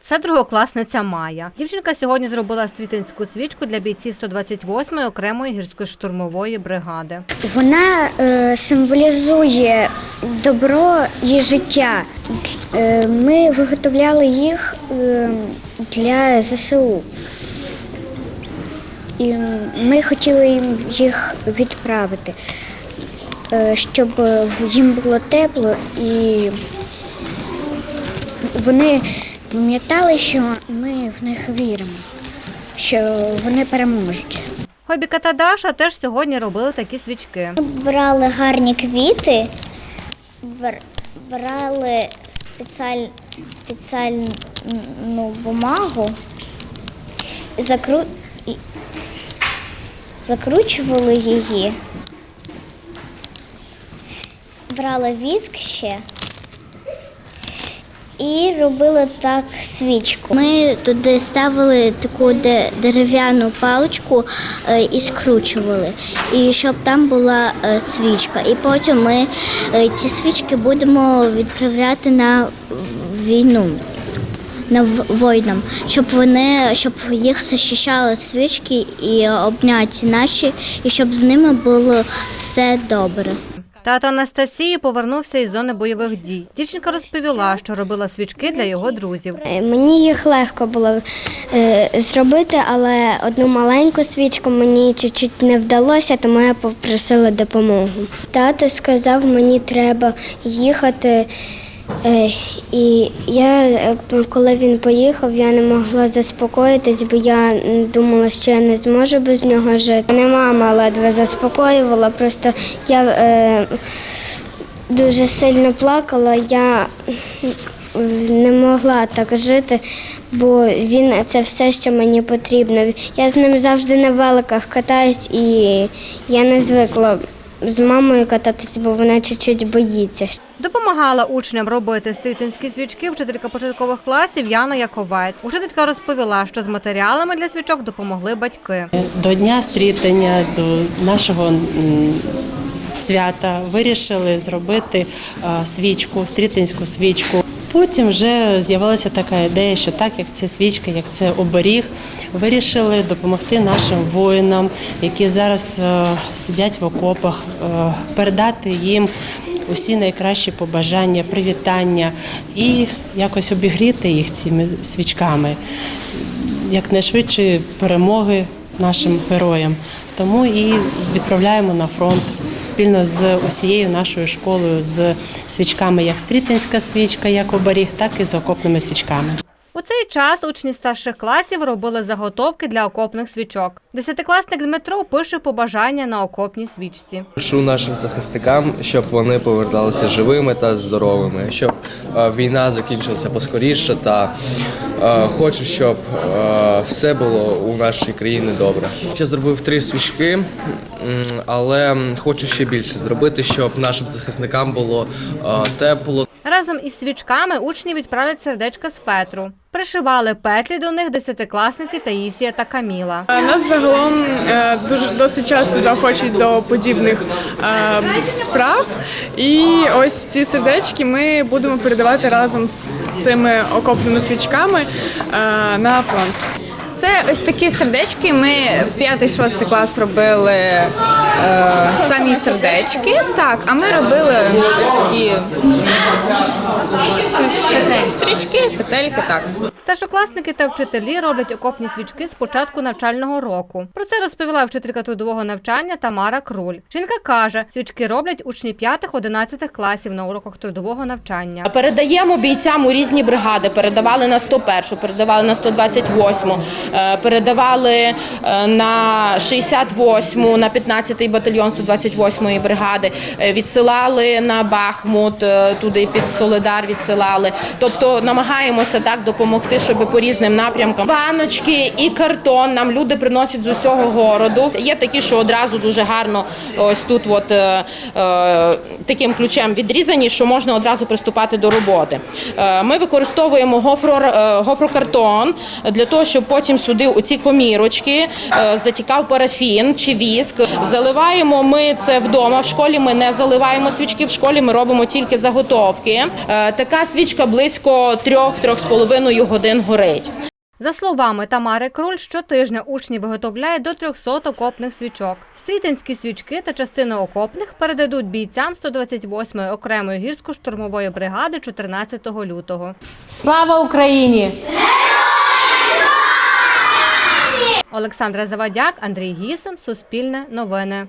Це другокласниця Майя. Дівчинка сьогодні зробила стрітинську свічку для бійців 128-ї окремої гірської штурмової бригади. Вона е, символізує добро і життя. Е, ми виготовляли їх е, для ЗСУ. І ми хотіли їх відправити, е, щоб їм було тепло і вони пам'ятали, що ми в них віримо, що вони переможуть. Хобіка та Даша теж сьогодні робили такі свічки. Брали гарні квіти, брали спеціаль, спеціальну бумагу, закру, і- закручували її, брали віск ще і робили так свічку. Ми туди ставили таку де- дерев'яну паличку е, і скручували, і щоб там була е, свічка. І потім ми е, ці свічки будемо відправляти на війну. На воїнам, щоб вони щоб їх захищали свічки і обняті наші, і щоб з ними було все добре. Тато Анастасії повернувся із зони бойових дій. Дівчинка розповіла, що робила свічки для його друзів. Е, Мені їх легко було е, зробити, але одну маленьку свічку мені чуть-чуть не вдалося, тому я попросила допомогу. Тато сказав, мені треба їхати. І я, е, коли він поїхав, я не могла заспокоїтись, бо я думала, що я не зможу без нього жити. Не мама ледве заспокоювала, просто я е, дуже сильно плакала. Я не могла так жити, бо він це все, що мені потрібно. Я з ним завжди на великах катаюсь, і я не звикла з мамою кататись, бо вона чуть-чуть боїться. Допомагала учням робити стрітинські свічки вчителька початкових класів Яна Яковець. Учителька розповіла, що з матеріалами для свічок допомогли батьки. До Дня стрітання, до нашого свята вирішили зробити свічку, стрітинську свічку. Потім вже з'явилася така ідея, що так як це свічка, як це оберіг, вирішили допомогти нашим воїнам, які зараз сидять в окопах, передати їм усі найкращі побажання, привітання і якось обігріти їх цими свічками якнайшвидше перемоги нашим героям. Тому і відправляємо на фронт спільно з усією нашою школою з свічками, як стрітинська свічка, як оберіг, так і з окопними свічками. У цей час учні старших класів робили заготовки для окопних свічок. Десятикласник Дмитро пише побажання на окопній свічці. Прошу нашим захисникам, щоб вони поверталися живими та здоровими, щоб е, війна закінчилася поскоріше. Та е, хочу, щоб е, все було у нашій країні добре. Я зробив три свічки, але хочу ще більше зробити, щоб нашим захисникам було тепло. Разом із свічками учні відправлять сердечка з фетру. Пришивали петлі до них десятикласниці Таїсія та Каміла. Е, Нас загалом е, дуже досить часто заохочують до подібних е, справ. І ось ці сердечки ми будемо передавати разом з цими окопними свічками е, на фронт. Це ось такі сердечки. Ми 5-6 клас робили е, сердечки. Так, а ми робили ось ці стрічки, петельки. Так. Старшокласники та вчителі роблять окопні свічки з початку навчального року. Про це розповіла вчителька трудового навчання Тамара Круль. Жінка каже, свічки роблять учні 5-11 класів на уроках трудового навчання. Передаємо бійцям у різні бригади. Передавали на 101, передавали на 128, е, передавали е, на 68, на 15-й батальйон 128-ї бригади. е, Відсилали на Бахмут, е, туди під Солидар відсилали. Тобто намагаємося так допомогти, щоб по різним напрямкам баночки і картон нам люди приносять з усього городу. Є такі, що одразу дуже гарно ось тут, от е, е, таким ключем відрізані, що можна одразу приступати до роботи. Е, Ми використовуємо гофро, е, гофрокартон для того, щоб потім сюди у ці комірочки е, затікав парафін чи віск, Заливаємо ми це вдома. В школі ми не заливаємо свічки. В школі ми робимо тільки заготовки. Е, Така свічка близько 3-3,5 годин горить. За словами Тамари Кроль, щотижня учні виготовляють до 300 окопних свічок. Стрітинські свічки та частини окопних передадуть бійцям 128-ї окремої гірсько-штурмової бригади 14 лютого. Слава Україні! Олександра Завадяк, Андрій Гісем, Суспільне новини.